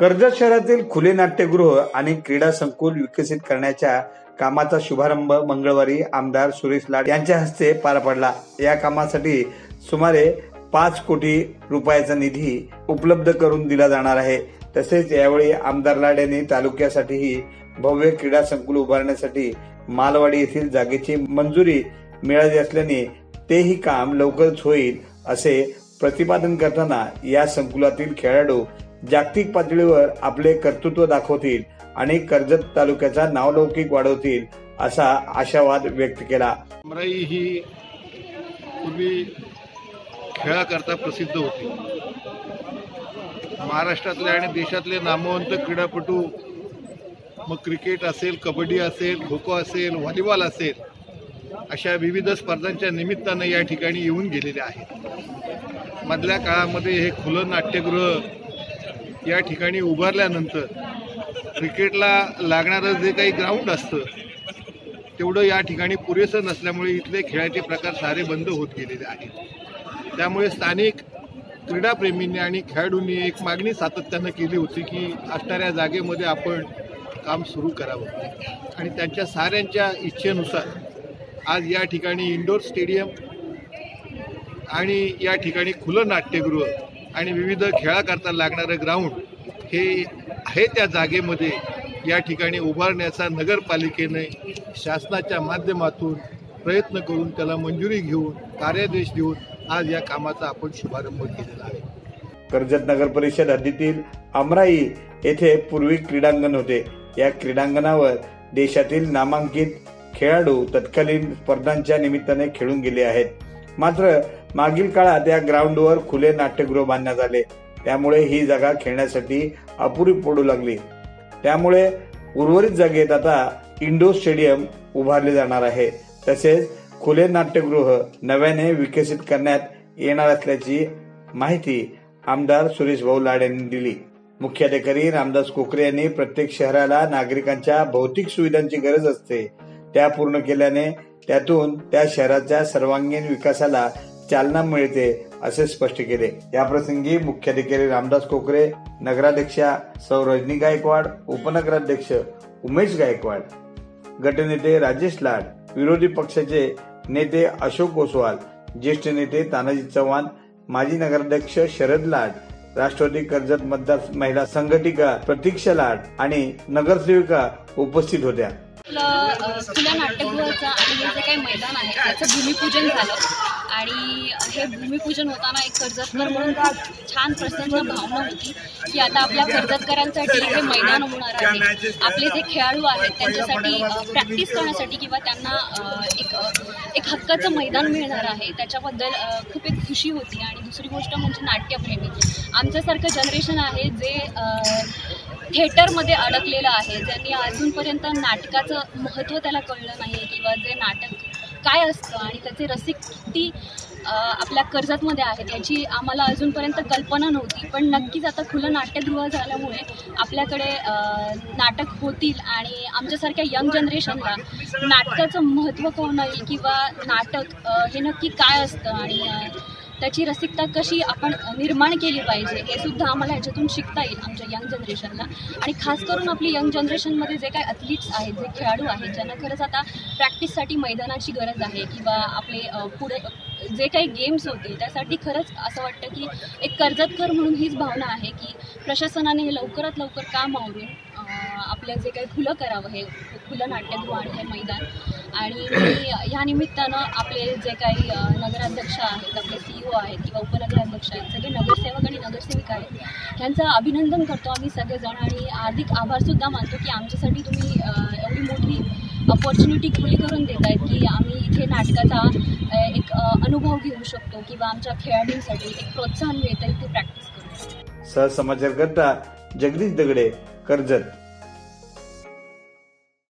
कर्जत शहरातील खुले नाट्यगृह आणि क्रीडा संकुल विकसित करण्याच्या कामाचा शुभारंभ मंगळवारी आमदार सुरेश लाड यांच्या हस्ते पार पडला. या कामासाठी सुमारे पाच कोटी रुपयाचा निधी उपलब्ध करून दिला जाणार आहे. तसेच यावेळी आमदार लाड यांनी तालुक्यासाठीही भव्य क्रीडा संकुल उभारण्यासाठी मालवाडी येथील जागेची मंजुरी मिळाली असल्याने तेही काम लवकरच होईल असे प्रतिपादन करताना या संकुलातील खेळाडू जागतिक पातळीवर आपले कर्तृत्व दाखवतील आणि कर्जत तालुक्याचा नावलौकिक वाढवतील असा आशावाद व्यक्त केला. अमराई ही पूर्वी खेळाकरता प्रसिद्ध होती. महाराष्ट्रातले आणि देशातले नामवंत क्रीडापटू मग क्रिकेट असेल कबड्डी असेल खो खो असेल व्हॉलीबॉल असेल अशा विविध स्पर्धांच्या निमित्तानं या ठिकाणी येऊन गेलेले आहेत. मधल्या काळामध्ये हे खुलं नाट्यगृह या ठिकाणी उभारल्यानंतर क्रिकेटला लागणारं जे काही ग्राउंड असतं तेवढं या ठिकाणी पुरेसं नसल्यामुळे इथले खेळाचे प्रकार सारे बंद होत गेलेले आहेत. त्यामुळे स्थानिक क्रीडाप्रेमींनी आणि खेळाडूंनी एक मागणी सातत्यानं केली होती की असणाऱ्या जागेमध्ये आपण काम सुरू करावं. आणि त्यांच्या साऱ्यांच्या इच्छेनुसार आज या ठिकाणी इंडोर स्टेडियम आणि या ठिकाणी खुलं नाट्यगृह आणि विविध खेळाकरता लागणारं ग्राउंड हे आहे त्या जागेमध्ये. या ठिकाणी उभारण्याचा नगरपालिकेने शासनाच्या माध्यमातून प्रयत्न करून त्याला मंजुरी घेऊन कार्यादेश देऊन आज या कामाचा आपण शुभारंभ केलेला आहे. कर्जत नगर परिषद हद्दीतील अमराई येथे पूर्वी क्रीडांगण होते. या क्रीडांगणावर देशातील नामांकित खेळाडू तत्कालीन स्पर्धांच्या निमित्ताने खेळून गेले आहेत. मात्र मागील काळात या ग्राउंडवर खुले नाट्यगृह बांधण्यात आले. त्यामुळे ही जागा खेळण्यासाठी अपुरी पडू लागली. त्यामुळे उर्वरित जागेत आता इंडोर स्टेडियम उभारले जाणार आहे. तसेच खुले नाट्यगृह नव्याने विकसित करण्यात येणार असल्याची माहिती आमदार सुरेश भाऊ लाड यांनी दिली मुख्याधिकारी रामदास कोकरे यांनी प्रत्येक शहराला नागरिकांच्या भौतिक सुविधांची गरज असते. त्या पूर्ण केल्याने त्यातून त्या शहराच्या सर्वांगीण विकासाला चालना मिळते असे स्पष्ट केले. याप्रसंगी मुख्याधिकारी रामदास कोकरे नगराध्यक्षा सौ रजनी गायकवाड उपनगराध्यक्ष उमेश गायकवाड गटनेते राजेश लाड विरोधी पक्षाचे नेते अशोक ओसवाल ज्येष्ठ नेते तानाजी चव्हाण माजी नगराध्यक्ष शरद लाड राष्ट्रवादी कर्जत मतदार महिला संघटिका प्रतीक्षा लाड आणि नगरसेविका उपस्थित होत्या. आपलं खुल्या नाट्यगृहाचं आणि हे जे काही मैदान आहे त्याचं भूमिपूजन झालं. आणि हे भूमिपूजन होताना एक कर्जतकर म्हणून खूप छान प्रसन्न भावना होती की आता आपल्या कर्जतकरांसाठी हे मैदान होणार आहे. आपले जे खेळाडू आहेत त्यांच्यासाठी प्रॅक्टिस करण्यासाठी किंवा त्यांना एक एक हक्काचं मैदान मिळणार आहे त्याच्याबद्दल खूप एक खुशी होती. आणि दुसरी गोष्ट म्हणजे नाट्यप्रेमी. आमच्यासारखं जनरेशन आहे जे थिएटरमध्ये अडकलेलं आहे. ज्यांनी अजूनपर्यंत नाटकाचं महत्त्व त्याला कळलं नाही किंवा जे नाटक काय असतं आणि त्याचे रसिक किती आपल्या कर्जतमध्ये आहेत याची आम्हाला अजूनपर्यंत कल्पना नव्हती. पण नक्कीच आता खुलं नाट्यगृह झाल्यामुळे आपल्याकडे नाटक होतील आणि आमच्यासारख्या यंग जनरेशनला नाटकाचं महत्त्व कोण येईल किंवा नाटक हे नक्की काय असतं आणि त्याची रसिकता कशी आपण निर्माण केली पाहिजे हे सुद्धा आम्हाला ह्याच्यातून शिकता येईल आमच्या यंग जनरेशनला. आणि खास करून आपली यंग जनरेशनमध्ये जे काय ॲथलीट्स आहेत जे खेळाडू आहेत ज्यांना खरंच आता प्रॅक्टिससाठी मैदानाची गरज आहे किंवा आपले पुढे जे काही गेम्स होते त्यासाठी खरंच असं वाटतं की एक कर्जतकर म्हणून हीच भावना आहे की प्रशासनाने हे लवकरात लवकर काम आवरून आपलं जे काही खुलं करावं हे खुलं नाट्यगृह हे मैदान. आणि मी ह्या निमित्तानं आपले जे काही नगराध्यक्ष आहेत आपले सी ओ आहेत किंवा उपनगराध्यक्ष आहेत सगळे नगरसेवक आणि नगरसेविका आहेत ह्यांचं अभिनंदन करतो आम्ही सगळेजण आणि हार्दिक आभारसुद्धा मानतो की आमच्यासाठी तुम्ही एवढी मोठी अपॉर्च्युनिटी खुली करून देत आहेत की आम्ही इथे नाटकाचा एक अनुभव घेऊ शकतो किंवा आमच्या खेळाडूंसाठी एक प्रोत्साहन मिळतं इथे प्रॅक्टिस करू सहसमाचारकर्ता जगदीश दगडे कर्जत.